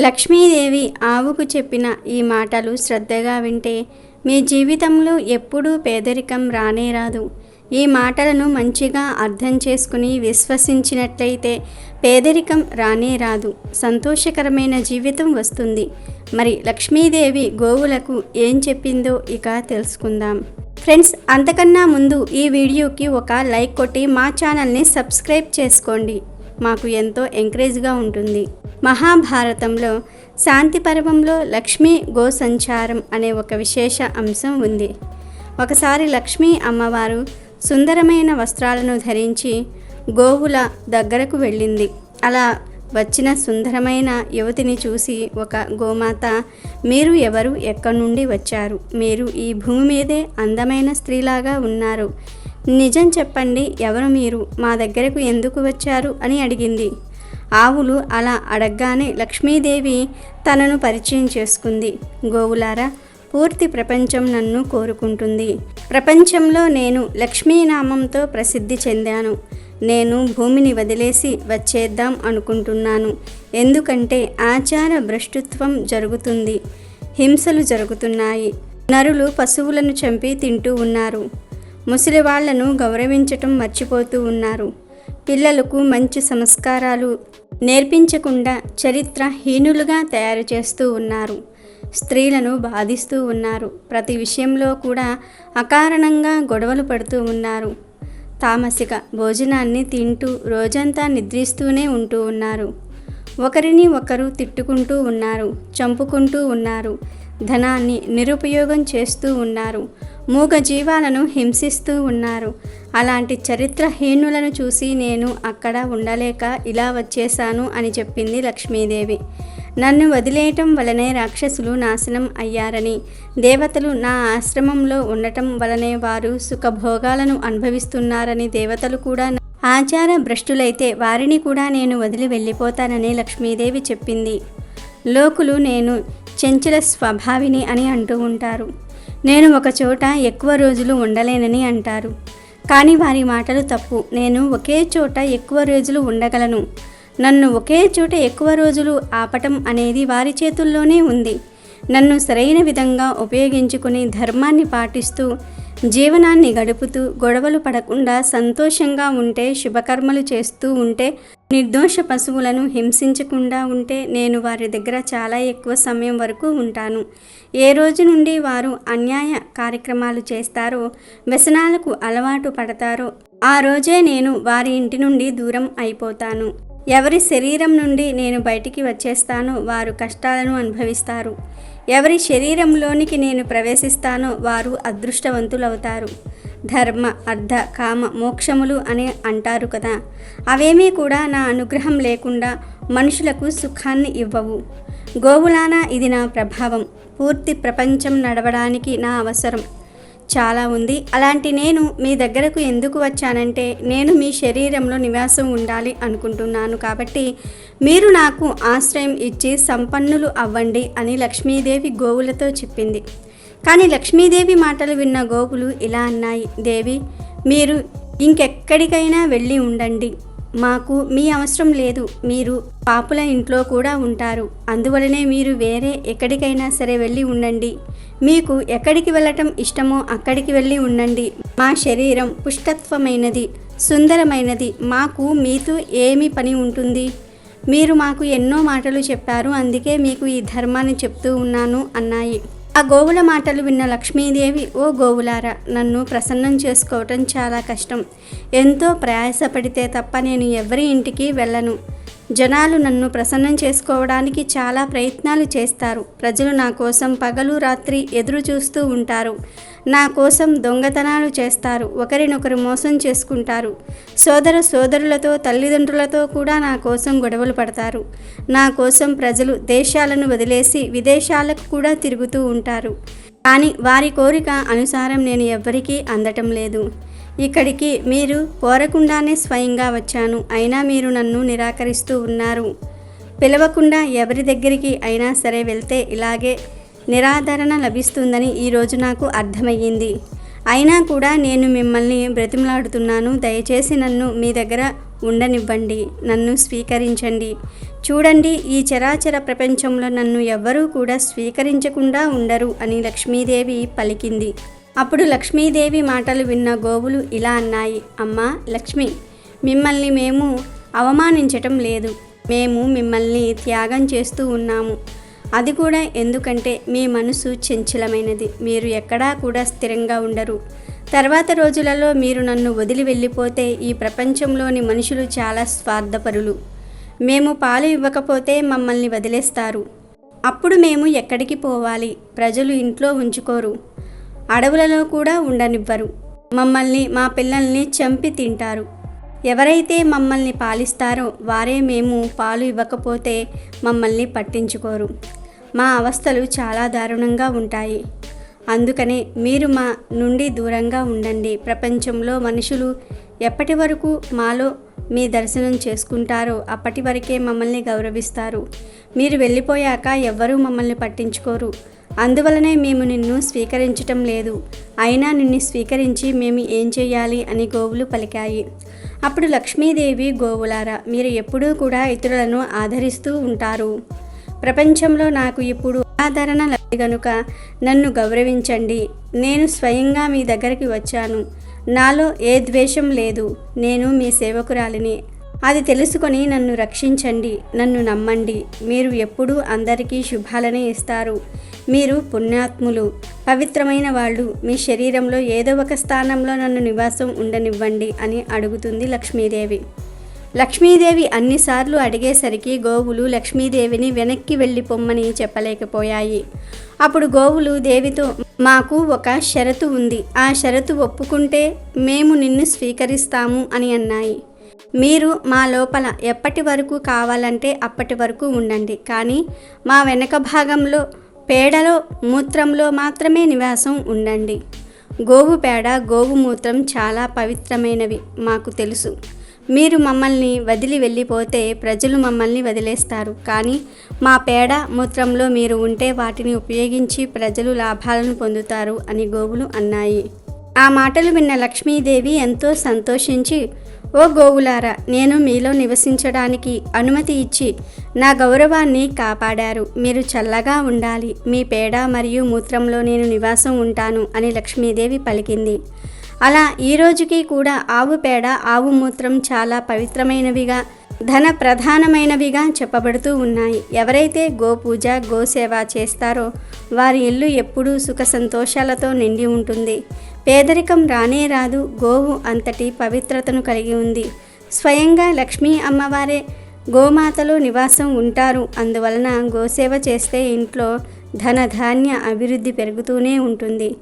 లక్ష్మీదేవి ఆవుకు చెప్పిన ఈ మాటలు శ్రద్ధగా వింటే మీ జీవితంలో ఎప్పుడూ పేదరికం రానే రాదు. ఈ మాటలను మంచిగా అర్థం చేసుకుని విశ్వసించినట్లయితే పేదరికం రానే రాదు. సంతోషకరమైన జీవితం వస్తుంది. మరి లక్ష్మీదేవి గోవులకు ఏం చెప్పిందో ఇక తెలుసుకుందాం. ఫ్రెండ్స్ అంతకన్నా ముందు ఈ వీడియోకి ఒక లైక్ కొట్టి మా ఛానల్ని సబ్స్క్రైబ్ చేసుకోండి. మాకు ఎంతో ఎంకరేజ్గా ఉంటుంది. మహాభారతంలో శాంతి పర్వంలో లక్ష్మీ గో సంచారం అనే ఒక విశేష అంశం ఉంది. ఒకసారి లక్ష్మీ అమ్మవారు సుందరమైన వస్త్రాలను ధరించి గోవుల దగ్గరకు వెళ్ళింది. అలా వచ్చిన సుందరమైన యువతిని చూసి ఒక గోమాత మీరు ఎవరు? ఎక్కడి నుండి వచ్చారు? మీరు ఈ భూమి మీదే అందమైన స్త్రీలాగా ఉన్నారు. నిజం చెప్పండి ఎవరు మీరు? మా దగ్గరకు ఎందుకు వచ్చారు? అని అడిగింది. ఆవులు అలా అడగగానే లక్ష్మీదేవి తనను పరిచయం చేసుకుంది. గోవులారా పూర్తి ప్రపంచం నన్ను కోరుకుంటుంది. ప్రపంచంలో నేను లక్ష్మీనామంతో ప్రసిద్ధి చెందాను. నేను భూమిని వదిలేసి వచ్చేద్దాం అనుకుంటున్నాను. ఎందుకంటే ఆచార భ్రష్టుత్వం జరుగుతుంది. హింసలు జరుగుతున్నాయి. నరులు పశువులను చంపి తింటూ ఉన్నారు. ముసలివాళ్ళను గౌరవించటం మర్చిపోతూ ఉన్నారు. పిల్లలకు మంచి సంస్కారాలు నేర్పించకుండా చరిత్ర హీనులుగా తయారు చేస్తూ ఉన్నారు. స్త్రీలను బాధిస్తూ ఉన్నారు. ప్రతి విషయంలో కూడా అకారణంగా గొడవలు పడుతూ ఉన్నారు. తామసిక. భోజనాన్ని తింటూ రోజంతా నిద్రిస్తూనే ఉంటూ ఉన్నారు. ఒకరిని ఒకరు తిట్టుకుంటూ ఉన్నారు చంపుకుంటూ ఉన్నారు ధనాన్ని నిరుపయోగం చేస్తూ ఉన్నారు మూగ జీవాలను హింసిస్తూ ఉన్నారు. అలాంటి చరిత్రహీనులను చూసి నేను అక్కడ ఉండలేక ఇలా వచ్చేశాను అని చెప్పింది లక్ష్మీదేవి. నన్ను వదిలేయటం వలనే రాక్షసులు నాశనం అయ్యారని. దేవతలు నా ఆశ్రమంలో ఉండటం వలనే వారు సుఖభోగాలను అనుభవిస్తున్నారని దేవతలు కూడా ఆచార భ్రష్టులైతే వారిని కూడా నేను వదిలి వెళ్ళిపోతానని లక్ష్మీదేవి చెప్పింది. లోకులు నేను చెంచల స్వభావిని అని అంటూ ఉంటారు. నేను ఒక చోట ఎక్కువ రోజులు ఉండలేనని అంటారు. కానీ వారి మాటలు తప్పు. నేను ఒకే చోట ఎక్కువ రోజులు ఉండగలను. నన్ను ఒకే చోట ఎక్కువ రోజులు ఆపటం అనేది వారి చేతుల్లోనే ఉంది. నన్ను సరైన విధంగా ఉపయోగించుకుని ధర్మాన్ని పాటిస్తూ జీవనాన్ని గడుపుతూ గొడవలు పడకుండా సంతోషంగా ఉంటే శుభకర్మలు చేస్తూ ఉంటే నిర్దోష పశువులను హింసించకుండా ఉంటే నేను వారి దగ్గర చాలా ఎక్కువ సమయం వరకు ఉంటాను. ఏ రోజు నుండి వారు అన్యాయ కార్యక్రమాలు చేస్తారో వ్యసనాలకు అలవాటు పడతారో ఆ రోజే నేను వారి ఇంటి నుండి దూరం అయిపోతాను. ఎవరి శరీరం నుండి నేను బయటికి వచ్చేస్తానో వారు కష్టాలను అనుభవిస్తారు. ఎవరి శరీరంలోనికి నేను ప్రవేశిస్తానో వారు అదృష్టవంతులవుతారు. ధర్మ అర్ధ కామ మోక్షములు అని అంటారు కదా. అవేమీ కూడా నా అనుగ్రహం లేకుండా మనుషులకు సుఖాన్ని ఇవ్వవు. గోవులానా ఇది నా ప్రభావం. పూర్తి ప్రపంచం నడవడానికి నా అవసరం. చాలా ఉంది. అలాంటి నేను మీ దగ్గరకు ఎందుకు వచ్చానంటే నేను మీ శరీరంలో నివాసం ఉండాలి అనుకుంటున్నాను కాబట్టి మీరు నాకు ఆశ్రయం ఇచ్చి సంపన్నులు అవ్వండి అని లక్ష్మీదేవి గోవులతో చెప్పింది. కానీ లక్ష్మీదేవి మాటలు విన్న గోవులు ఇలా అన్నాయి దేవి మీరు ఇంకెక్కడికైనా వెళ్ళి ఉండండి. మాకు మీ అవసరం లేదు. మీరు పాపుల ఇంట్లో కూడా ఉంటారు. అందువలనే మీరు వేరే ఎక్కడికైనా సరే వెళ్ళి ఉండండి. మీకు ఎక్కడికి వెళ్ళటం ఇష్టమో అక్కడికి వెళ్ళి ఉండండి. మా శరీరం పుష్టత్వమైనది సుందరమైనది. మాకు మీతో ఏమి పని ఉంటుంది? మీరు మాకు ఎన్నో మాటలు చెప్పారు. అందుకే మీకు ఈ ధర్మాన్ని చెప్తూ ఉన్నాను అన్నాయి. ఆ గోవుల మాటలు విన్న లక్ష్మీదేవి ఓ గోవులారా నన్ను ప్రసన్నం చేసుకోవటం చాలా కష్టం. ఎంతో ప్రయాసపడితే తప్ప నేను ఎవరి ఇంటికి వెళ్ళను. జనాలు నన్ను ప్రసన్నం చేసుకోవడానికి చాలా ప్రయత్నాలు చేస్తారు. ప్రజలు నా కోసం పగలు రాత్రి ఎదురు చూస్తూ ఉంటారు. నా కోసం దొంగతనాలు చేస్తారు. ఒకరినొకరు మోసం చేసుకుంటారు. సోదర సోదరులతో తల్లిదండ్రులతో కూడా నా కోసం గొడవలు పడతారు. నా కోసం ప్రజలు దేశాలను వదిలేసి విదేశాలకు కూడా తిరుగుతూ ఉంటారు. కానీ వారి కోరిక అనుసారం నేను ఎవ్వరికీ అందటం లేదు. ఇక్కడికి మీరు కోరకుండానే స్వయంగా వచ్చాను. అయినా మీరు నన్ను నిరాకరిస్తూ ఉన్నారు. పిలవకుండా ఎవరి దగ్గరికి అయినా సరే వెళ్తే ఇలాగే నిరాదరణ లభిస్తుందని ఈరోజు నాకు అర్థమయ్యింది. అయినా కూడా నేను మిమ్మల్ని బ్రతిమలాడుతున్నాను. దయచేసి నన్ను మీ దగ్గర ఉండనివ్వండి. నన్ను స్వీకరించండి. చూడండి ఈ చరాచర ప్రపంచంలో నన్ను ఎవ్వరూ కూడా స్వీకరించకుండా ఉండరు అని లక్ష్మీదేవి పలికింది. అప్పుడు లక్ష్మీదేవి మాటలు విన్న గోవులు ఇలా అన్నాయి అమ్మా లక్ష్మి మిమ్మల్ని మేము అవమానించటం లేదు. మేము మిమ్మల్ని త్యాగం చేస్తూ ఉన్నాము. అది కూడా ఎందుకంటే మీ మనసు చంచలమైనది. మీరు ఎక్కడా కూడా స్థిరంగా ఉండరు. తర్వాత రోజులలో మీరు నన్ను వదిలి వెళ్ళిపోతే ఈ ప్రపంచంలోని మనుషులు చాలా స్వార్థపరులు. మేము పాలు ఇవ్వకపోతే మమ్మల్ని వదిలేస్తారు. అప్పుడు మేము ఎక్కడికి పోవాలి? ప్రజలు ఇంట్లో ఉంచుకోరు. అడవులలో కూడా ఉండనివ్వరు. మమ్మల్ని మా పిల్లల్ని చంపి తింటారు. ఎవరైతే మమ్మల్ని పాలిస్తారో వారే మేము పాలు ఇవ్వకపోతే మమ్మల్ని పట్టించుకోరు. మా అవస్థలు చాలా దారుణంగా ఉంటాయి. అందుకనే మీరు మా నుండి దూరంగా ఉండండి. ప్రపంచంలో మనుషులు ఎప్పటి వరకు మాలో మీ దర్శనం చేసుకుంటారో అప్పటి వరకే మమ్మల్ని గౌరవిస్తారు. మీరు వెళ్ళిపోయాక ఎవ్వరూ మమ్మల్ని పట్టించుకోరు. అందువలనే మేము నిన్ను స్వీకరించటం లేదు. అయినా నిన్ను స్వీకరించి మేము ఏం చేయాలి? అని గోవులు పలికాయి. అప్పుడు లక్ష్మీదేవి గోవులారా మీరు ఎప్పుడూ కూడా ఇతరులను ఆదరిస్తూ ఉంటారు. ప్రపంచంలో నాకు ఇప్పుడు ఆదరణ లేదు గనుక నన్ను గౌరవించండి. నేను స్వయంగా మీ దగ్గరికి వచ్చాను. నాలో ఏ ద్వేషం లేదు. నేను మీ సేవకురాలిని. అది తెలుసుకొని నన్ను రక్షించండి నన్ను నమ్మండి. మీరు ఎప్పుడూ అందరికీ శుభాలనే ఇస్తారు. మీరు పుణ్యాత్ములు పవిత్రమైన వాళ్ళు. మీ శరీరంలో ఏదో ఒక స్థానంలో నన్ను నివాసం ఉండనివ్వండి అని అడుగుతుంది లక్ష్మీదేవి. లక్ష్మీదేవి అన్నిసార్లు అడిగేసరికి గోవులు లక్ష్మీదేవిని వెనక్కి వెళ్ళి పొమ్మని చెప్పలేకపోయాయి. అప్పుడు గోవులు దేవితో మాకు ఒక షరతు ఉంది. ఆ షరతు ఒప్పుకుంటే మేము నిన్ను స్వీకరిస్తాము అని అన్నాయి. మీరు మా లోపల ఎప్పటి వరకు కావాలంటే అప్పటి వరకు ఉండండి. కానీ మా వెనక భాగంలో పేడలో మూత్రంలో మాత్రమే నివాసం ఉండండి. గోవు పేడ గోవు మూత్రం చాలా పవిత్రమైనవి మాకు తెలుసు. మీరు మమ్మల్ని వదిలి వెళ్ళిపోతే ప్రజలు మమ్మల్ని వదిలేస్తారు. కానీ మా పేడ మూత్రంలో మీరు ఉంటే వాటిని ఉపయోగించి ప్రజలు లాభాలను పొందుతారు అని గోవులు అన్నాయి. ఆ మాటలు విన్న లక్ష్మీదేవి ఎంతో సంతోషించి ఓ గోవులారా నేను మీలో నివసించడానికి అనుమతి ఇచ్చి నా గౌరవాన్ని కాపాడారు. మీరు చల్లగా ఉండాలి. మీ పేడ మరియు మూత్రంలో నేను నివాసం ఉంటాను అని లక్ష్మీదేవి పలికింది. అలా ఈ రోజుకి కూడా ఆవు పేడ ఆవు మూత్రం చాలా పవిత్రమైనవిగా ధన ప్రధానమైనవిగా చెప్పబడుతూ ఉన్నాయి. ఎవరైతే గోపూజ గోసేవ చేస్తారో వారి ఇల్లు ఎప్పుడూ సుఖ సంతోషాలతో నిండి ఉంటుంది. పేదరికం రానే రాదు గోవు అంతటి పవిత్రతను కలిగి ఉంది. స్వయంగా లక్ష్మీ అమ్మవారే గోమాతలో నివాసం ఉంటారు. అందువలన గోసేవ చేస్తే ఇంట్లో ధనధాన్య అభివృద్ధి పెరుగుతూనే ఉంటుంది.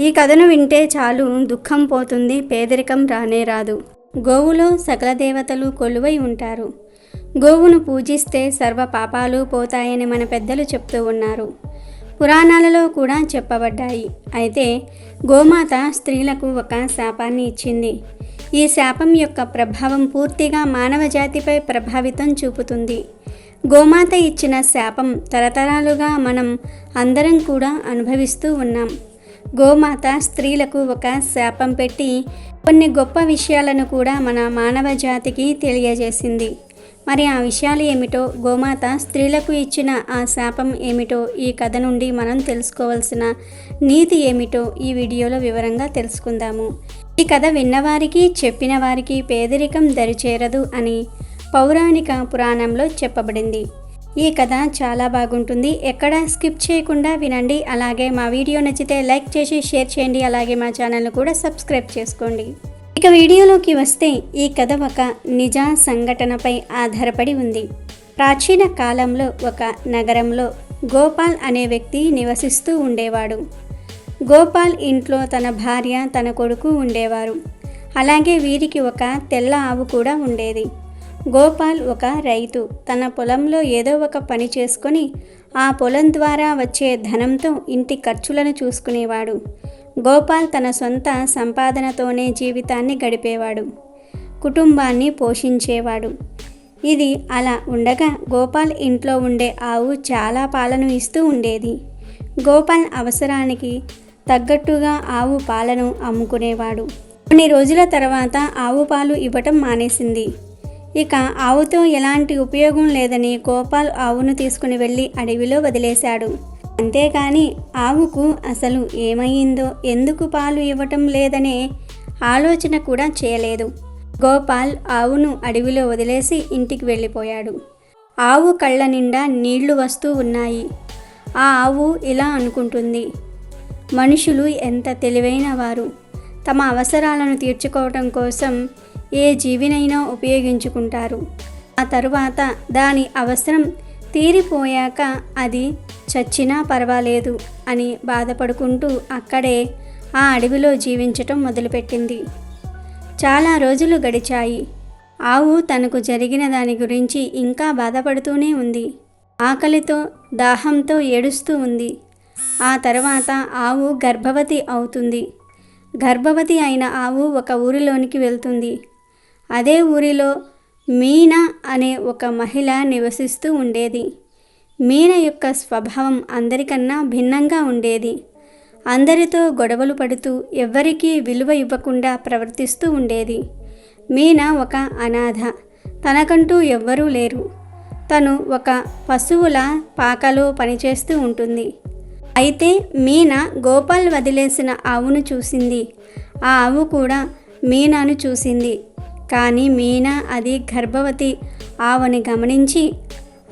ఈ కథను వింటే చాలు దుఃఖం పోతుంది పేదరికం రానే రాదు. గోవులో సకల దేవతలు కొలువై ఉంటారు. గోవును పూజిస్తే సర్వ పాపాలు పోతాయని మన పెద్దలు చెప్తూ ఉన్నారు. పురాణాలలో కూడా చెప్పబడ్డాయి. అయితే గోమాత స్త్రీలకు ఒక శాపాన్ని ఇచ్చింది. ఈ శాపం యొక్క ప్రభావం పూర్తిగా మానవ జాతిపై ప్రభావితం చూపుతుంది. గోమాత ఇచ్చిన శాపం తరతరాలుగా మనం అందరం కూడా అనుభవిస్తూ ఉన్నాం. గోమాత స్త్రీలకు ఒక శాపం పెట్టి కొన్ని గొప్ప విషయాలను కూడా మన మానవ జాతికి తెలియజేసింది. మరి ఆ విషయాలు ఏమిటో గోమాత స్త్రీలకు ఇచ్చిన ఆ శాపం ఏమిటో ఈ కథ నుండి మనం తెలుసుకోవాల్సిన నీతి ఏమిటో ఈ వీడియోలో వివరంగా తెలుసుకుందాము. ఈ కథ విన్నవారికి చెప్పిన వారికి పేదరికం దరిచేరదు అని పౌరాణిక పురాణంలో చెప్పబడింది. ఈ కథ చాలా బాగుంటుంది. ఎక్కడ స్కిప్ చేయకుండా వినండి. అలాగే మా వీడియో నచ్చితే లైక్ చేసి షేర్ చేయండి. అలాగే మా ఛానల్ను కూడా సబ్స్క్రైబ్ చేసుకోండి. ఇక వీడియోలోకి వస్తే ఈ కథ ఒక నిజ సంఘటనపై ఆధారపడి ఉంది. ప్రాచీన కాలంలో ఒక నగరంలో గోపాల్ అనే వ్యక్తి నివసిస్తూ ఉండేవాడు. గోపాల్ ఇంట్లో తన భార్య తన కొడుకు ఉండేవారు. అలాగే వీరికి ఒక తెల్ల ఆవు కూడా ఉండేది. గోపాల్ ఒక రైతు. తన పొలంలో ఏదో ఒక పని చేసుకొని ఆ పొలం ద్వారా వచ్చే ధనంతో ఇంటి ఖర్చులను చూసుకునేవాడు. గోపాల్ తన సొంత సంపాదనతోనే జీవితాన్ని గడిపేవాడు. కుటుంబాన్ని పోషించేవాడు. ఇది అలా ఉండగా గోపాల్ ఇంట్లో ఉండే ఆవు చాలా పాలను ఇస్తూ ఉండేది. గోపాల్ అవసరానికి తగ్గట్టుగా ఆవు పాలను అమ్ముకునేవాడు. కొన్ని రోజుల తర్వాత ఆవు పాలు ఇవ్వటం మానేసింది. ఇక ఆవుతో ఎలాంటి ఉపయోగం లేదని గోపాల్ ఆవును తీసుకుని వెళ్ళి అడవిలో వదిలేశాడు. అంతేకాని ఆవుకు అసలు ఏమైందో ఎందుకు పాలు ఇవ్వటం లేదనే ఆలోచన కూడా చేయలేదు. గోపాల్ ఆవును అడవిలో వదిలేసి ఇంటికి వెళ్ళిపోయాడు. ఆవు కళ్ళ నిండా నీళ్ళు వస్తూ ఉన్నాయి. ఆ ఆవు ఇలా అనుకుంటుంది. మనుషులు ఎంత తెలివైన వారు. తమ అవసరాలను తీర్చుకోవటం కోసం ఏ జీవినైనా ఉపయోగించుకుంటారు. ఆ తరువాత దాని అవసరం తీరిపోయాక అది చచ్చినా పర్వాలేదు అని బాధపడుకుంటూ అక్కడే ఆ అడవిలో జీవించటం మొదలుపెట్టింది. చాలా రోజులు గడిచాయి. ఆవు తనకు జరిగిన దాని గురించి ఇంకా బాధపడుతూనే ఉంది. ఆకలితో దాహంతో ఏడుస్తూ ఉంది. ఆ తర్వాత ఆవు గర్భవతి అవుతుంది. గర్భవతి అయిన ఆవు ఒక ఊరిలోనికి వెళ్తుంది. అదే ఊరిలో మీనా అనే ఒక మహిళ నివసిస్తూ ఉండేది. మీన యొక్క స్వభావం అందరికన్నా భిన్నంగా ఉండేది. అందరితో గొడవలు పడుతూ ఎవ్వరికీ విలువ ఇవ్వకుండా ప్రవర్తిస్తూ ఉండేది. మీన ఒక అనాథ. తనకంటూ ఎవ్వరూ లేరు. తను ఒక పశువుల పాకలో పనిచేస్తూ ఉంటుంది. అయితే మీన గోపాల్ వదిలేసిన ఆవును చూసింది. ఆ ఆవు కూడా మీనాను చూసింది. కానీ మీనా అది గర్భవతి ఆవుని గమనించి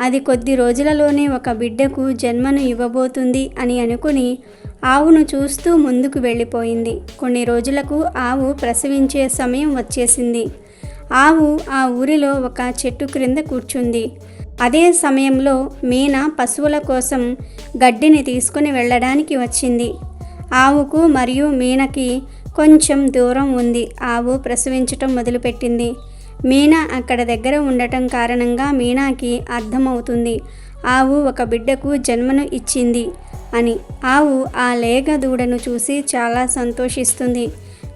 అది కొద్ది రోజులలోనే ఒక బిడ్డకు జన్మను ఇవ్వబోతుంది అని అనుకుని ఆవును చూస్తూ ముందుకు వెళ్ళిపోయింది. కొన్ని రోజులకు ఆవు ప్రసవించే సమయం వచ్చేసింది. ఆవు ఆ ఊరిలో ఒక చెట్టు క్రింద కూర్చుంది. అదే సమయంలో మీనా పశువుల కోసం గడ్డిని తీసుకుని వెళ్ళడానికి వచ్చింది. ఆవుకు మరియు మీనకి కొంచెం దూరం ఉంది. ఆవు ప్రసవించటం మొదలుపెట్టింది. మీనా అక్కడ దగ్గర ఉండటం కారణంగా మీనాకి అర్థమవుతుంది. ఆవు ఒక బిడ్డకు జన్మను ఇచ్చింది అని. ఆవు ఆ లేగ దూడను చూసి చాలా సంతోషిస్తుంది.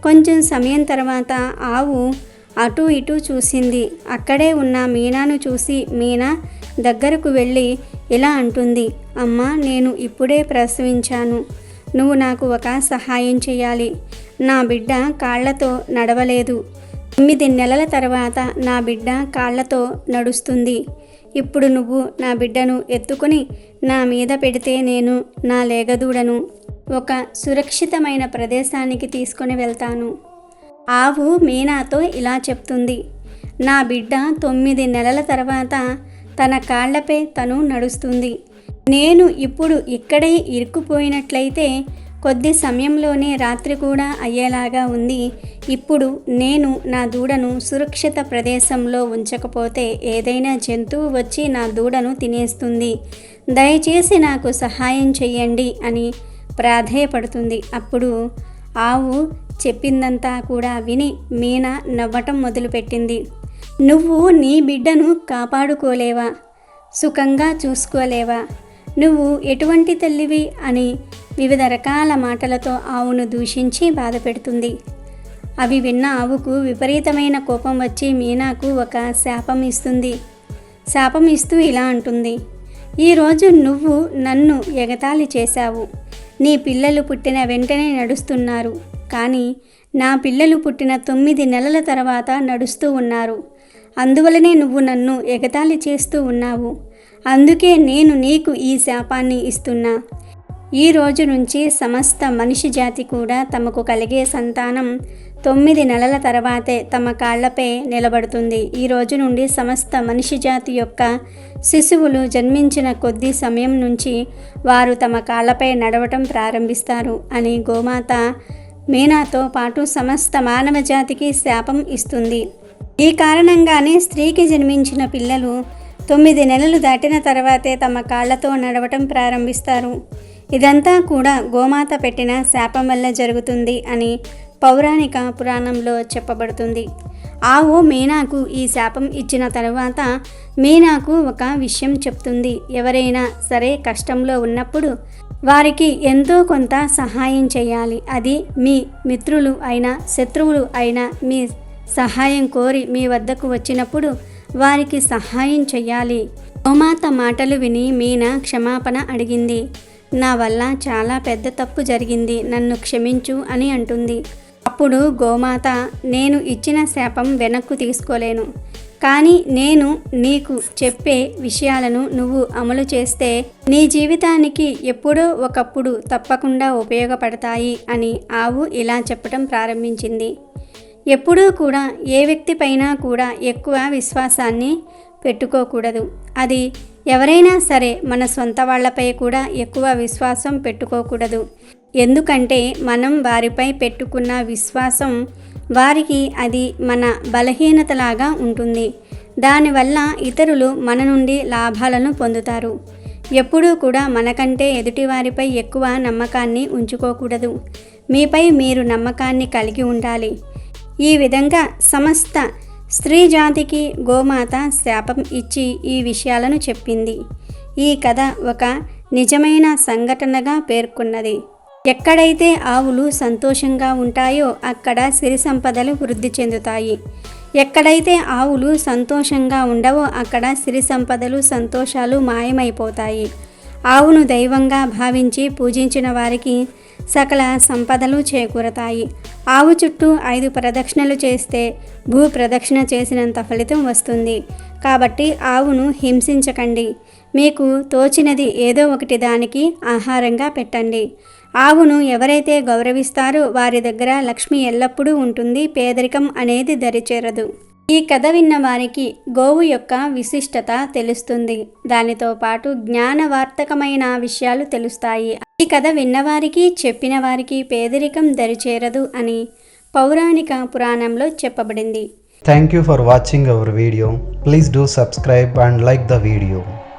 కొంచెం సమయం తర్వాత ఆవు అటు ఇటు చూసింది. అక్కడే ఉన్న మీనాను చూసి మీనా దగ్గరకు వెళ్ళి ఇలా అంటుంది. అమ్మా నేను ఇప్పుడే ప్రసవించాను. నువ్వు నాకు ఒక సహాయం చేయాలి నా బిడ్డ కాళ్ళతో నడవలేదు. తొమ్మిది నెలల తర్వాత నా బిడ్డ కాళ్ళతో నడుస్తుంది. ఇప్పుడు నువ్వు నా బిడ్డను ఎత్తుకొని నా మీద పెడితే నేను నా లేగదూడను. ఒక సురక్షితమైన ప్రదేశానికి తీసుకొని వెళ్తాను. ఆవు మీనాతో ఇలా చెప్తుంది. నా బిడ్డ తొమ్మిది నెలల తర్వాత తన కాళ్ళపై తను నడుస్తుంది. నేను ఇప్పుడు ఇక్కడే ఇరుక్కుపోయినట్లయితే కొద్ది సమయంలోనే రాత్రి కూడా అయ్యేలాగా ఉంది. ఇప్పుడు నేను నా దూడను సురక్షిత ప్రదేశంలో ఉంచకపోతే ఏదైనా జంతువు వచ్చి నా దూడను తినేస్తుంది. దయచేసి నాకు సహాయం చెయ్యండి అని ప్రాధేయపడుతుంది. అప్పుడు ఆవు చెప్పిందంతా కూడా విని మీన నవ్వటం మొదలుపెట్టింది. నువ్వు నీ బిడ్డను కాపాడుకోలేవా? సుఖంగా చూసుకోలేవా? నువ్వు ఎటువంటి తల్లివి? అని వివిధ రకాల మాటలతో ఆవును దూషించి బాధపెడుతుంది అవి విన్న ఆవుకు విపరీతమైన కోపం వచ్చి మీనాకు ఒక శాపం ఇస్తుంది. శాపం ఇస్తూ ఇలా అంటుంది. ఈరోజు నువ్వు నన్ను ఎగతాళి చేశావు. నీ పిల్లలు పుట్టిన వెంటనే నడుస్తున్నారు. కానీ నా పిల్లలు పుట్టిన తొమ్మిది నెలల తర్వాత నడుస్తూ ఉన్నారు. అందువలనే నువ్వు నన్ను ఎగతాళి చేస్తూ ఉన్నావు. అందుకే నేను నీకు ఈ శాపాన్ని ఇస్తున్నా. ఈ రోజు నుంచి సమస్త మనిషి జాతి కూడా తమకు కలిగే సంతానం తొమ్మిది నెలల తర్వాతే తమ కాళ్ళపై నిలబడుతుంది. ఈ రోజు నుండి సమస్త మనిషి జాతి యొక్క శిశువులు జన్మించిన కొద్ది సమయం నుంచి వారు తమ కాళ్ళపై నడవటం ప్రారంభిస్తారు అని గోమాత మీనాతో పాటు సమస్త మానవ జాతికి శాపం ఇస్తుంది. ఈ కారణంగానే స్త్రీకి జన్మించిన పిల్లలు తొమ్మిది నెలలు దాటిన తర్వాతే తమ కాళ్ళతో నడవటం ప్రారంభిస్తారు. ఇదంతా కూడా గోమాత పెట్టిన శాపం వల్ల జరుగుతుంది అని పౌరాణిక పురాణంలో చెప్పబడుతుంది. ఆవు మీనాకు ఈ శాపం ఇచ్చిన తరువాత మీనాకు ఒక విషయం చెప్తుంది. ఎవరైనా సరే కష్టంలో ఉన్నప్పుడు వారికి ఎంతో కొంత సహాయం చేయాలి. అది మీ మిత్రులు అయినా శత్రువులు అయినా మీ సహాయం కోరి మీ వద్దకు వచ్చినప్పుడు వారికి సహాయం చెయ్యాలి. గోమాత మాటలు విని మీనా క్షమాపణ అడిగింది. నా వల్ల చాలా పెద్ద తప్పు జరిగింది నన్ను క్షమించు అని అంటుంది. అప్పుడు గోమాత నేను ఇచ్చిన శాపం వెనక్కు తీసుకోలేను. కానీ నేను నీకు చెప్పే విషయాలను నువ్వు అమలు చేస్తే నీ జీవితానికి ఎప్పుడో ఒకప్పుడు తప్పకుండా ఉపయోగపడతాయి అని ఆవు ఇలా చెప్పటం ప్రారంభించింది. ఎప్పుడూ కూడా ఏ వ్యక్తిపైన కూడా ఎక్కువ విశ్వాసాన్ని పెట్టుకోకూడదు. అది ఎవరైనా సరే మన సొంత వాళ్ళపై కూడా ఎక్కువ విశ్వాసం పెట్టుకోకూడదు. ఎందుకంటే మనం వారిపై పెట్టుకున్న విశ్వాసం వారికి అది మన బలహీనతలాగా ఉంటుంది. దానివల్ల ఇతరులు మన నుండి లాభాలను పొందుతారు. ఎప్పుడూ కూడా మనకంటే ఎదుటివారిపై ఎక్కువ నమ్మకాన్ని ఉంచుకోకూడదు. మీపై మీరు నమ్మకాన్ని కలిగి ఉండాలి. ఈ విధంగా సమస్త స్త్రీ జాతికి గోమాత శాపం ఇచ్చి ఈ విషయాలను చెప్పింది. ఈ కథ ఒక నిజమైన సంఘటనగా పేర్కొన్నది. ఎక్కడైతే ఆవులు సంతోషంగా ఉంటాయో అక్కడ సిరి సంపదలు వృద్ధి చెందుతాయి. ఎక్కడైతే ఆవులు సంతోషంగా ఉండవో అక్కడ సిరి సంపదలు సంతోషాలు మాయమైపోతాయి. ఆవును దైవంగా భావించి పూజించిన వారికి సకల సంపదలు చేకూరతాయి. ఆవు చుట్టూ ఐదు ప్రదక్షిణలు చేస్తే భూ ప్రదక్షిణ చేసినంత ఫలితం వస్తుంది. కాబట్టి ఆవును హింసించకండి. మీకు తోచినది ఏదో ఒకటి దానికి ఆహారంగా పెట్టండి. ఆవును ఎవరైతే గౌరవిస్తారో వారి దగ్గర లక్ష్మి ఎల్లప్పుడూ ఉంటుంది. పేదరికం అనేది దరిచేరదు. ఈ కథ విన్న వారికి గోవు యొక్క విశిష్టత తెలుస్తుంది. దానితో పాటు జ్ఞానవార్తకమైన విషయాలు తెలుస్తాయి. ఈ కథ విన్నవారికి చెప్పిన వారికి పేదరికం దరిచేరదు అని పౌరాణిక పురాణంలో చెప్పబడింది. Thank you for watching our video please do subscribe and like the video